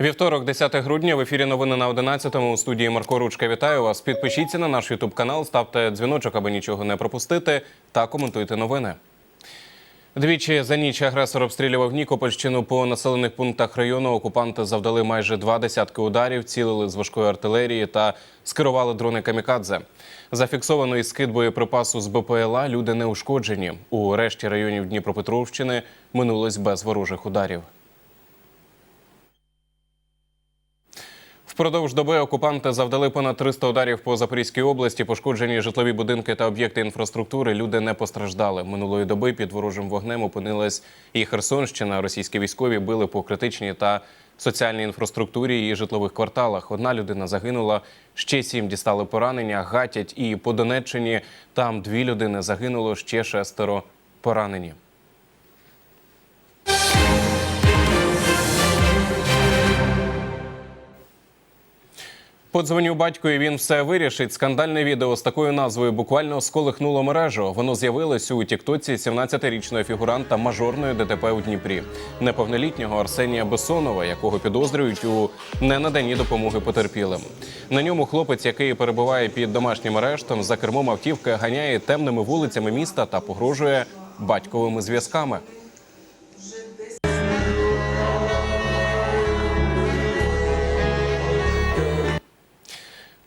Вівторок, 10 грудня, в ефірі новини на 11-му у студії Марко Ручка. Вітаю вас. Підпишіться на наш Ютуб канал, ставте дзвіночок, аби нічого не пропустити, та коментуйте новини. Двічі за ніч агресор обстрілював Нікопольщину по населених пунктах району. Окупанти завдали майже два десятки ударів, цілили з важкої артилерії та скерували дрони камікадзе. Зафіксовано скид боєприпасу з БПЛА. Люди не ушкоджені. У решті районів Дніпропетровщини минулось без ворожих ударів. Впродовж доби окупанти завдали понад 300 ударів по Запорізькій області. Пошкоджені житлові будинки та об'єкти інфраструктури. Люди не постраждали. Минулої доби під ворожим вогнем опинилась і Херсонщина. Російські військові били по критичній та соціальній інфраструктурі і житлових кварталах. Одна людина загинула, ще сім дістали поранення. Гатять і по Донеччині. Там дві людини загинуло, ще шестеро поранені. Подзвоню батьку, і він все вирішить. Скандальне відео з такою назвою буквально сколихнуло мережу. Воно з'явилось у тіктоці 17-річного фігуранта мажорної ДТП у Дніпрі, неповнолітнього Арсенія Бесонова, якого підозрюють у ненаданні допомоги потерпілим. На ньому хлопець, який перебуває під домашнім арештом, за кермом автівки ганяє темними вулицями міста та погрожує батьковими зв'язками.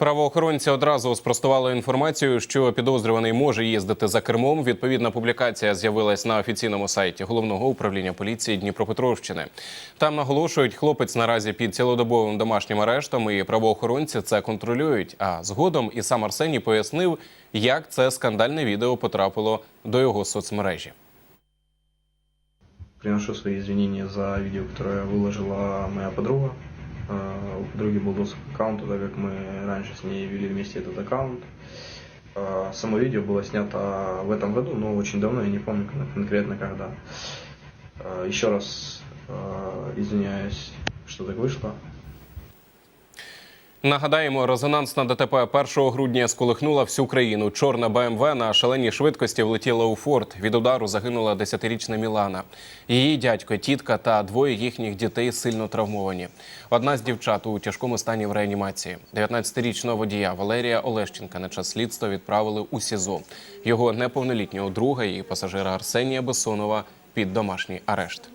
Правоохоронці одразу спростували інформацію, що підозрюваний може їздити за кермом. Відповідна публікація з'явилась на офіційному сайті головного управління поліції Дніпропетровщини. Там наголошують, хлопець наразі під цілодобовим домашнім арештом, і правоохоронці це контролюють. А згодом і сам Арсеній пояснив, як це скандальне відео потрапило до його соцмережі. Приношу свои извинения за видео, которое выложила моя подруга. У подруги был доступ к аккаунту, так как мы раньше с ней вели вместе этот аккаунт. Э, Само видео было снято в этом году, но очень давно, я не помню кон- конкретно когда. Э, Еще раз извиняюсь, что так вышло. Нагадаємо, резонансна ДТП 1 грудня сколихнула всю країну. Чорна БМВ на шаленій швидкості влетіла у форт. Від удару загинула 10-річна Мілана. Її дядько, тітка та двоє їхніх дітей сильно травмовані. Одна з дівчат у тяжкому стані в реанімації. 19-річного водія Валерія Олещенка на час слідства відправили у СІЗО. Його неповнолітнього друга і пасажира Арсенія Бесонова під домашній арешт.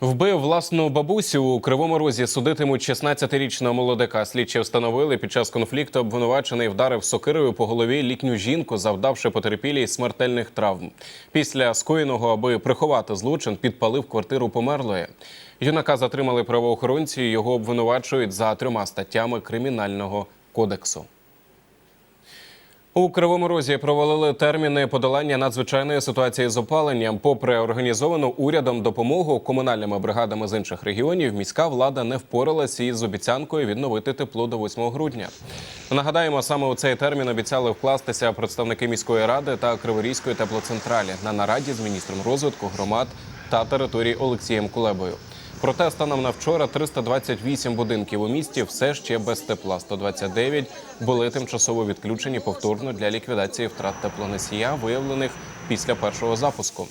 Вбив власну бабусю у кривому розі судитимуть 16-річного молодика. Слідчі встановили під час конфлікту обвинувачений вдарив сокирою по голові літню жінку, завдавши потерпілій смертельних травм. Після скоєного, аби приховати злочин, підпалив квартиру померлої. Юнака затримали правоохоронці. Його обвинувачують за трьома статтями кримінального кодексу. У Кривому Розі провалили терміни подолання надзвичайної ситуації з опаленням. Попри організовану урядом допомогу комунальними бригадами з інших регіонів, міська влада не впоралася із обіцянкою відновити тепло до 8 грудня. Нагадаємо, саме у цей термін обіцяли вкластися представники міської ради та Криворізької теплоцентралі на нараді з міністром розвитку громад та територій Олексієм Кулебою. Проте станом на вчора 328 будинків у місті все ще без тепла. 129 були тимчасово відключені повторно для ліквідації втрат теплоносія, виявлених після першого запуску.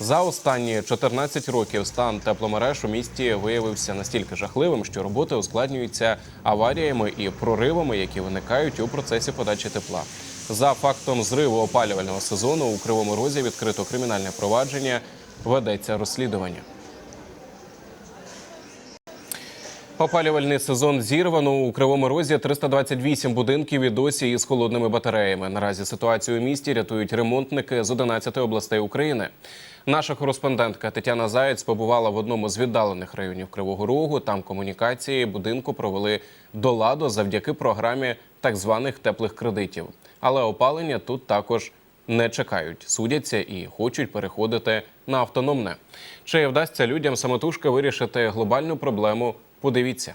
За останні 14 років стан тепломереж у місті виявився настільки жахливим, що роботи ускладнюються аваріями і проривами, які виникають у процесі подачі тепла. За фактом зриву опалювального сезону у Кривому Розі відкрито кримінальне провадження, ведеться розслідування. Опалювальний сезон зірвано у Кривому Розі 328 будинків і досі із холодними батареями. Наразі ситуацію у місті рятують ремонтники з 11 областей України. Наша кореспондентка Тетяна Заєць побувала в одному з віддалених районів Кривого Рогу. Там комунікації будинку провели до ладу завдяки програмі так званих теплих кредитів. Але опалення тут також не чекають, судяться і хочуть переходити на автономне. Чи вдасться людям самотужки вирішити глобальну проблему? Подивіться.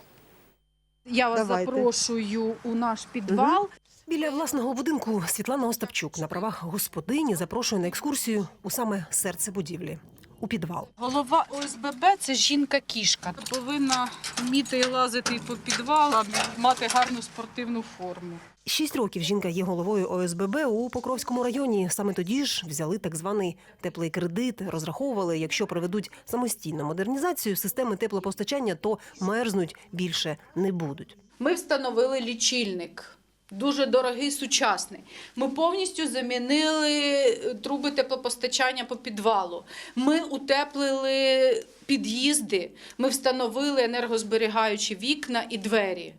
Я вас Давайте. запрошую у наш підвал. Біля власного будинку Світлана Остапчук на правах господині запрошує на екскурсію у саме серце будівлі. У підвал. Голова ОСББ це жінка-кішка. Повинна вміти лазити по підвалам, мати гарну спортивну форму. Шість років жінка є головою ОСББ у Покровському районі. Саме тоді ж взяли так званий теплий кредит. Розраховували, якщо проведуть самостійну модернізацію системи теплопостачання, то мерзнуть більше не будуть. Ми встановили лічильник. Дуже дорогий, сучасний. Ми повністю замінили е, труби теплопостачання по підвалу. Ми утеплили під'їзди, ми встановили енергозберігаючі вікна і двері.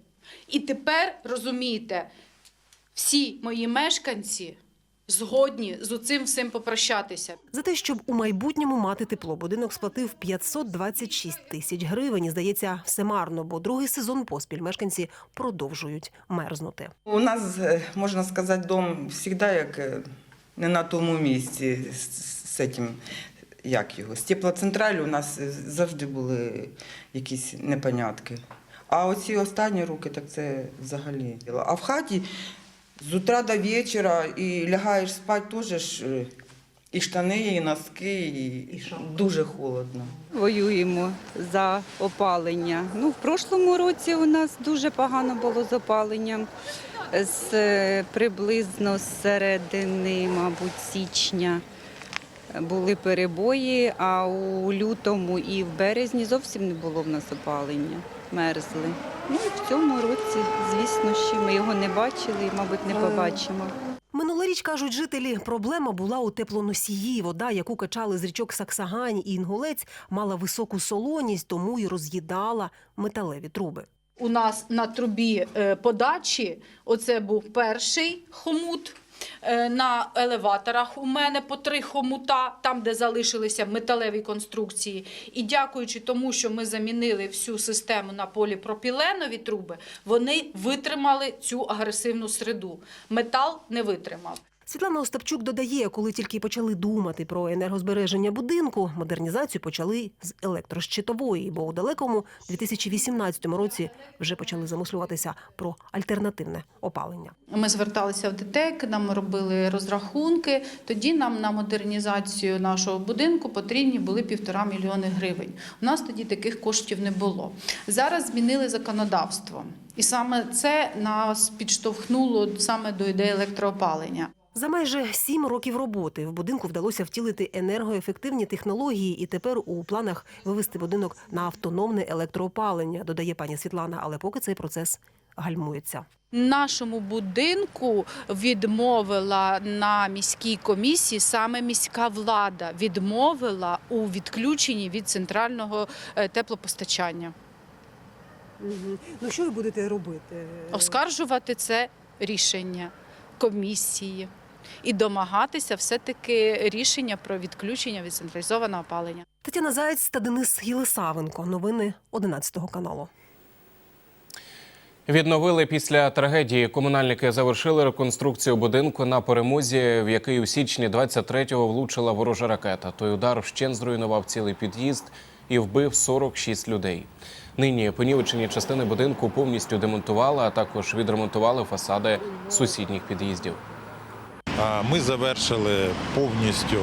І тепер розумієте, всі мої мешканці згодні з цим всім попрощатися. За те, щоб у майбутньому мати тепло, будинок сплатив 526 тисяч гривень. І, здається, все марно, бо другий сезон поспіль мешканці продовжують мерзнути. У нас, е, можна сказати, дом завжди як е, не на тому місці з, з цим, як його. З теплоцентралю у нас е, завжди були якісь непонятки. А оці останні роки, так це взагалі. А в хаті з утра до вечора і лягаєш спати теж ж, е, і штани, і носки, і, дуже холодно. Воюємо за опалення. Ну, в прошлому році у нас дуже погано було з опаленням. З е, приблизно з середини, мабуть, січня були перебої, а у лютому і в березні зовсім не було в нас опалення. Мерзли. Ну і в цьому році, звісно, ще ми його не бачили і, мабуть, не побачимо. Минулоріч, кажуть жителі, проблема була у теплоносії. Вода, яку качали з річок Саксагань і Інгулець, мала високу солоність, тому й роз'їдала металеві труби. У нас на трубі е, подачі оце був перший хомут. Е, На елеваторах у мене по три хомута, там, де залишилися металеві конструкції. І дякуючи тому, що ми замінили всю систему на поліпропіленові труби, вони витримали цю агресивну среду. Метал не витримав. Світлана Остапчук додає, коли тільки почали думати про енергозбереження будинку, модернізацію почали з електрощитової, бо у далекому 2018 році вже почали замислюватися про альтернативне опалення. Ми зверталися в ДТЕК, нам робили розрахунки. Тоді нам на модернізацію нашого будинку потрібні були півтора мільйони гривень. У нас тоді таких коштів не було. Зараз змінили законодавство, і саме це нас підштовхнуло саме до ідеї електроопалення. За майже сім років роботи в будинку вдалося втілити енергоефективні технології, і тепер у планах вивести будинок на автономне електроопалення, додає пані Світлана. Але поки цей процес гальмується. Нашому будинку відмовила на міській комісії саме міська влада. Відмовила у відключенні від центрального е, теплопостачання. Ну що ви будете робити? Оскаржувати це рішення комісії і домагатися все-таки рішення про відключення від централізованого опалення. Тетяна Заєць та Денис Єлисавенко. Новини 11 каналу. Відновили після трагедії. Комунальники завершили реконструкцію будинку на перемозі, в який у січні 23-го влучила ворожа ракета. Той удар вщен зруйнував цілий під'їзд і вбив 46 людей. Нині понівечені частини будинку повністю демонтували, а також відремонтували фасади сусідніх під'їздів. Ми завершили повністю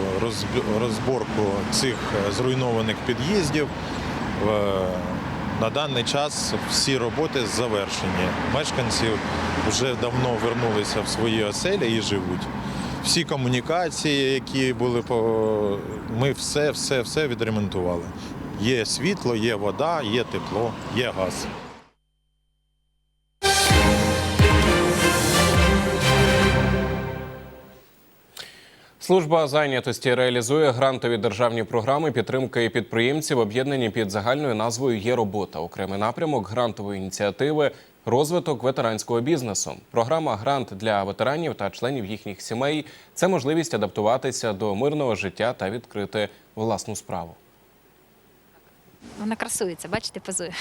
розборку цих е, зруйнованих під'їздів. На даний час всі роботи завершені. Мешканці вже давно вернулися в свої оселі і живуть. Всі комунікації, які були ми все, все, все відремонтували. Є світло, є вода, є тепло, є газ. Служба зайнятості реалізує грантові державні програми підтримки підприємців, об'єднані під загальною назвою Є робота. Окремий напрямок грантової ініціативи розвиток ветеранського бізнесу. Програма Грант для ветеранів та членів їхніх сімей це можливість адаптуватися до мирного життя та відкрити власну справу. Вона красується, бачите, позує.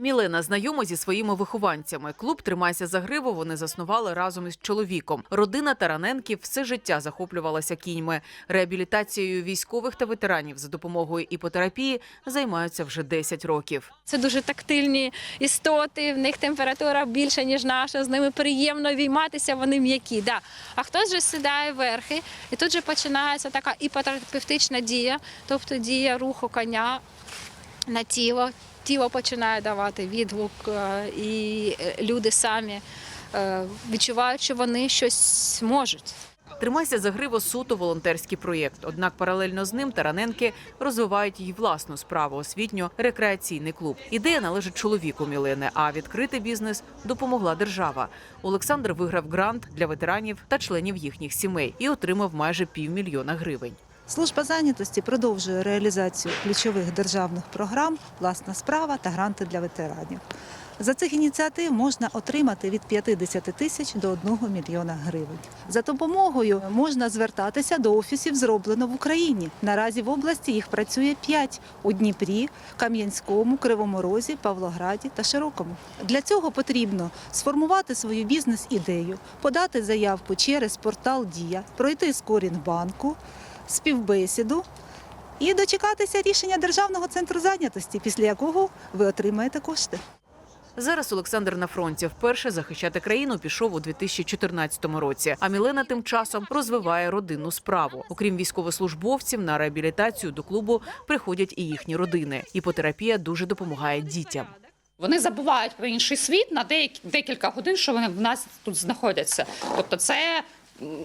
Мілена знайома зі своїми вихованцями. Клуб Тримайся за гриву вони заснували разом із чоловіком. Родина Тараненків все життя захоплювалася кіньми. Реабілітацією військових та ветеранів за допомогою іпотерапії займаються вже 10 років. Це дуже тактильні істоти, в них температура більша, ніж наша, з ними приємно війматися, вони м'які. Да. А хтось же сідає верхи, і тут же починається така іпотерапевтична дія, тобто дія руху коня на тіло. Тіло починає давати відгук, е, і е, люди самі е, відчувають, що вони щось можуть. Тримайся за гриву суто волонтерський проєкт. Однак паралельно з ним тараненки розвивають її власну справу освітньо-рекреаційний клуб. Ідея належить чоловіку Мілени, а відкрити бізнес допомогла держава. Олександр виграв грант для ветеранів та членів їхніх сімей і отримав майже півмільйона гривень. Служба зайнятості продовжує реалізацію ключових державних програм Власна справа та гранти для ветеранів. За цих ініціатив можна отримати від 50 тисяч до 1 мільйона гривень. За допомогою можна звертатися до офісів зроблено в Україні. Наразі в області їх працює 5 – у Дніпрі, Кам'янському, Кривому Розі, Павлограді та Широкому. Для цього потрібно сформувати свою бізнес-ідею, подати заявку через портал Дія, пройти скорінг банку, співбесіду і дочекатися рішення Державного центру зайнятості, після якого ви отримаєте кошти. Зараз Олександр на фронті вперше захищати країну пішов у 2014 році. А Мілена тим часом розвиває родинну справу. Окрім військовослужбовців, на реабілітацію до клубу приходять і їхні родини. Іпотерапія дуже допомагає дітям. Вони забувають про інший світ на деякі декілька годин, що вони в нас тут знаходяться. Тобто, це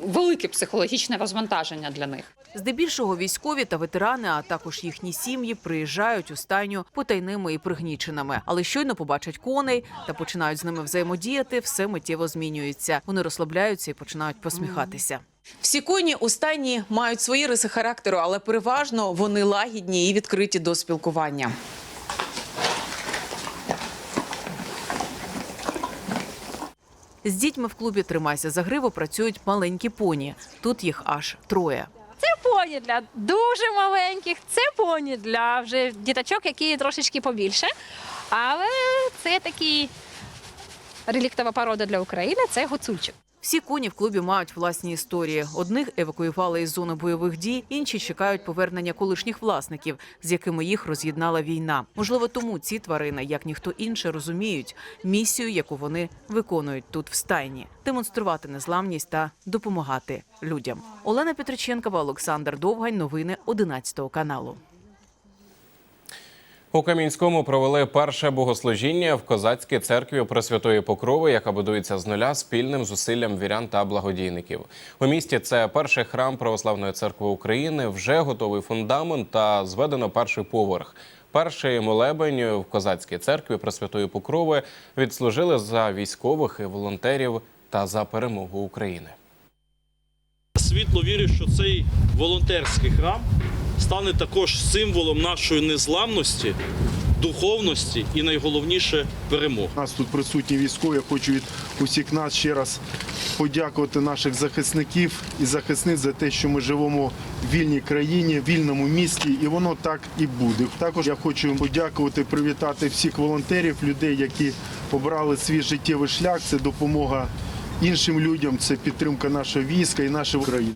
велике психологічне розвантаження для них. Здебільшого військові та ветерани, а також їхні сім'ї, приїжджають у стайню потайними і пригніченими. Але щойно побачать коней та починають з ними взаємодіяти, все миттєво змінюється. Вони розслабляються і починають посміхатися. Всі коні у стайні мають свої риси характеру, але переважно вони лагідні і відкриті до спілкування. З дітьми в клубі Тримайся за гриву працюють маленькі поні. Тут їх аж троє. Це поні для дуже маленьких, це поні для вже діточок, які трошечки побільше. Але це такий реліктова порода для України це гуцульчик. Всі коні в клубі мають власні історії. Одних евакуювали із зони бойових дій, інші чекають повернення колишніх власників, з якими їх роз'єднала війна. Можливо, тому ці тварини, як ніхто інший, розуміють місію, яку вони виконують тут в стайні демонструвати незламність та допомагати людям. Олена Петриченкова, Олександр Довгань. Новини 11 каналу. У Кам'янському провели перше богослужіння в козацькій церкві Пресвятої Покрови, яка будується з нуля спільним зусиллям вірян та благодійників. У місті це перший храм Православної церкви України. Вже готовий фундамент та зведено перший поверх. Перший молебень в козацькій церкві Пресвятої Покрови відслужили за військових і волонтерів та за перемогу України. Світло вірю, що цей волонтерський храм стане також символом нашої незламності, духовності і найголовніше перемог. Нас тут присутні військові. Я хочу від усіх нас ще раз подякувати наших захисників і захисниць за те, що ми живемо в вільній країні, в вільному місті, і воно так і буде. Також я хочу подякувати, привітати всіх волонтерів, людей, які обрали свій життєвий шлях. Це допомога іншим людям, це підтримка нашого війська і нашої країни.